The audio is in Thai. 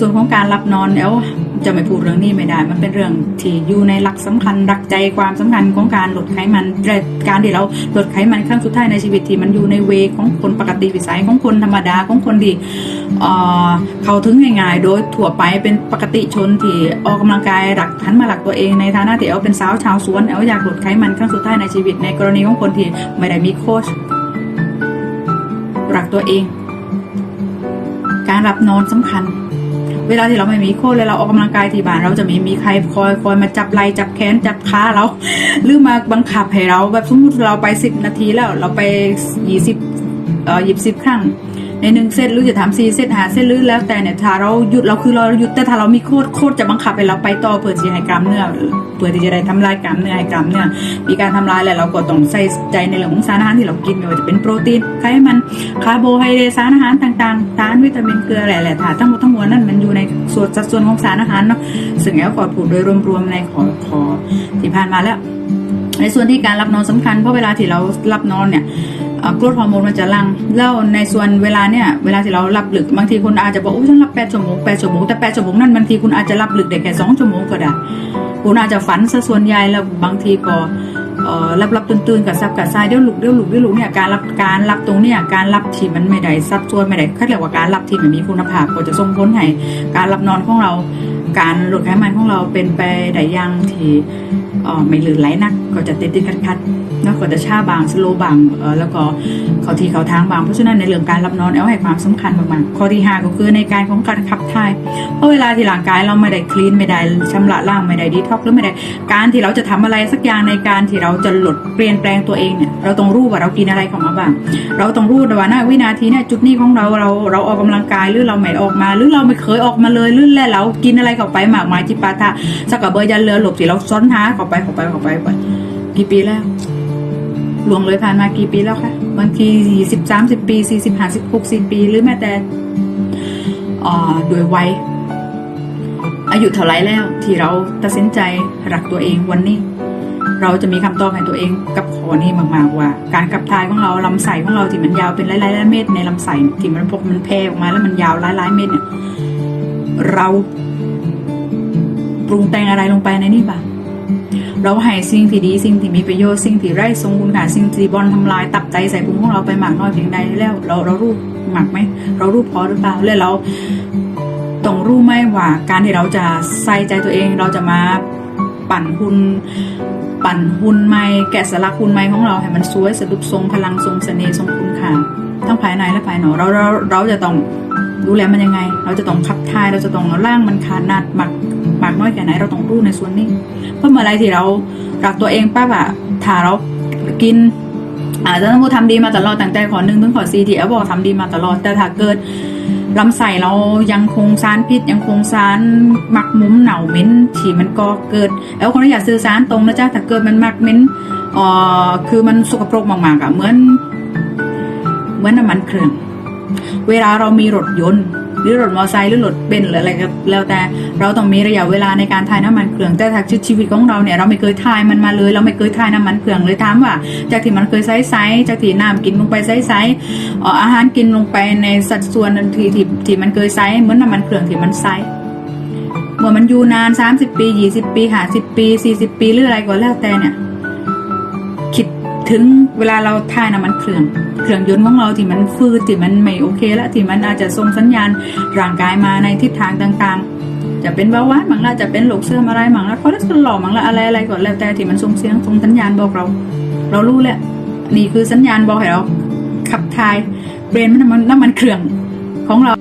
ส่วนของการรับนอนแล้วจะไม่พูดเรื่องนี้ไม่ได้ มันเป็นเรื่องที่อยู่ในหลักสำคัญหลักใจความสำคัญของการลดไขมันและการที่เราลดไขมันครั้งสุดท้ายในชีวิตที่มันอยู่ในเวของคนปกติวิสัยของคนธรรมดาของคนที่เอ่อเขาถึงง่ายๆ โดยทั่วไปเป็นปกติชนที่ออกกำลังกายหลักทันมาหลักตัวเองในฐานะที่เอาเป็นสาวชาวสวนเอาอยากลดไขมันครั้งสุดท้ายในชีวิต ในกรณีของคนที่ไม่ได้มีโค้ชรักตัวเอง การรับนอนสำคัญ เวลาที่เราไม่มีโค้ชแล้วเราออกกำลังกายที่บ้าน เราจะไม่มีใครคอยคอยมาจับไหล่จับแขนจับขาเราหรือมาบังคับให้เราแบบสมมติเราไปสิบนาทีแล้วเราไปยี่สิบเอ่อหยิบสิบครั้ง ในหนึ่งเซตหรือจะทำสี่เซตหาเซตหรือแล้วแต่เนี่ยถ้าเราหยุดเราคือเราหยุดแต่ถ้าเรามีโค้ดโค้ดจะบังคับให้เราไปต่อเพื่อที่ให้กล้ามเนื้อเพื่อที่จะได้ทำลายกล้ามเนื้อให้กล้ามเนื้อมีการทำลายแหล้วเราก็ต้องใส่ใจในเรื่องของสารอาหารที่เรากินไม่ว่าจะเป็นโปรตีนไขมันคาร์โบไฮเดรตสารอาหารต่างๆสารวิตามินเกลือแหละๆถ้าทั้งหมดทั้งมวลนั่นมันอยู่ในส่วนสัดส่วนของสารอาหารเนาะซึ่งแอลกอพูดโดยรวมๆในขอขอที่ผ่านมาแล้ว ในส่วนที่การรับนอนสำคัญเพราะเวลาที่เรารับนอนเนี่ย กรดฮอร์โมนมันจะลังแล้วในส่วนเวลาเนี่ยเวลาที่เรารับลึกบางทีคุณอาจจะบอกโอ้ฉันรับแปดชั่วโมงแปดชั่วโมงแต่แปดชั่วโมงนั่นบางทีคุณอาจจะรับลึกได้แค่สองชั่วโมงก็ได้คุณอาจจะฝันซะส่วนใหญ่แล้วบางทีก็เอ่อรับรับตื่นตื่นๆกับซับกับทรายเดี๋ยวหลุกเดี๋ยวหลุกเดี๋ยวหลุกเนี่ยการรับการรับตรงเนี่ยการรับที่มันไม่ได้ซับซ้วนไม่ได้เขาเรียกว่าการรับที่มันมีคุณภาพก็จะส่งผลให้การรับนอนของเรา การหลุดไขมันของเราเป็นไปได้ยังที่เอ่อไม่ลื่นไหลนักก็จะติดติดขัดขัด ๆแล้วก็จะชาบางสโลบางเออแล้วก็เขาที่เขาทางบางเพราะฉะนั้นในเรื่องการรับนอนแอลให้ความสำคัญมากๆข้อที่ห้าก็คือในการของการขับถ่ายเพราะเวลาที่ร่างกายเราไม่ได้คลีนไม่ได้ชำระล้างไม่ได้ดีท็อกหรือไม่ได้การที่เราจะทำอะไรสักอย่างในการที่เราจะลดเปลี่ยนแปลงตัวเองเนี่ยเราต้องรู้ว่าเรากินอะไรเข้ามาบ้างเราต้องรู้ว่าหน้าวินาทีเนี่ยจุดนี้ของเราเราเราออกกำลังกายหรือเราไม่ออกมา หรือเราไม่เคยออกมาเลยหรือแล้วเรากินอะไรเข้าไปมากมายจิปาถะสกกะเบอร์ยันเรือหลบสิเราซ้อนท้าเข้าไปเข้าไปเข้าไปไปกี่ปีแล้ว ลวงเลยผ่านมากี่ปีแล้วคะบางทีสี่สิบสามสิบปีสี่สิบห้าสิบหกสิบปี หรือแม้แต่อ่าโดยวัยอายุเท่าไรแล้ว ที่เราตัดสินใจรักตัวเองวันนี้ เราจะมีคำตอบให้ตัวเองกับข้อนี้มากๆว่า การขับถ่ายของเราลำไส้ของเราที่มันยาวเป็นหลายๆเม็ดในลำไส้ที่มันพกมันแพ่ออกมาแล้วมันยาวหลายๆเม็ดเนี่ยเราปรุงแต่งอะไรลงไปในนี่บ้าง เราให้สิ่งที่ดีสิ่งที่มีประโยชน์สิ่งที่ไร้ทรงคุณค่าสิ่งที่บอลทำลายตับไตใส่พุงของเราไปมากน้อยเพียงใดแล้ว เราเรารู้หมักไหมเรารู้พอหรือเปล่าแล้วเราต้องรู้ไหมว่าการที่เราจะใส่ใจตัวเองเราจะมาปั่นหุ่นปั่นหุ่นใหม่แกะสลักหุ่นใหม่ของเราให้มันสวยสะดุดทรงพลังทรงเสน่ห์ทรงคุณค่า ทั้งภายในและภายนอกเราเราเราจะต้องดูแลมันยังไง เราจะต้องขับถ่าย เราจะต้องเอร่างมันขนาดหมักหมักน้อยแค่ไหนเราต้องรู้ในส่วนนี้ เพราะเมื่อไรที่เรารักตัวเองป้าแบบถ้าเรากิน อาจจะต้องพูดทำดีมาตลอดตั้งแต่ขอหนึ่งถึงขอสี่ที่แอลบอกทำดีมาตลอด แต่ถ้าเกิดลำไส้เรายังคงสารพิษ ยังคงสารหมักหมุมเหน่าเหม็นที่มันก็เกิด แล้วคนที่อยากซื้อสารตรงนะจ๊ะถ้าเกิดมันหมักเหม็นอ่อคือมันสกปรกมากๆอะเหมือน มือนน้ำมันเครื่อง เวลาเรามีรถยนต์ หรือรถมอเตอร์ไซค์หรือรถเบนซ์หรืออะไรก็แล้วแต่ เราต้องมีระยะเวลาในการทายน้ำมันเครื่องแต่ถ้าชีวิตของเราเนี่ยเราไม่เคยทายมันมาเลย เราไม่เคยทายน้ำมันเครื่องเลยถามว่า จากที่มันเคยไซส์ไซส์จากที่น้ำกินลงไปไซส์ไซส์อาหารกินลงไปในสัดส่วนที่ที่ที่มันเคยไซส์เหมือนน้ำมันเครื่องที่มันไซส์เมื่อมันอยู่นาน 30 ปี 20 ปี 50 ปี 40 ปีหรืออะไรก็แล้วแต่เนี่ย ถึงเวลาเราถ่ายน้ำมันเครื่องเครื่องยนต์ของเราที่มันฟืดที่มันไม่โอเคแล้วที่มันอาจจะส่งสัญญาณร่างกายมาในทิศทางต่างๆ จะเป็นเบาหวานบางละจะเป็นโรคเสื่อมอะไรบางละคอเลสเตอรอลบางละอะไรอะไรก็แล้วแต่ที่มันส่งเสียงส่งสัญญาณบอกเรา เรารู้แหละนี่คือสัญญาณบอกให้เราขับถ่ายเบรนมันน้ำมันน้ำมันเครื่องของเรา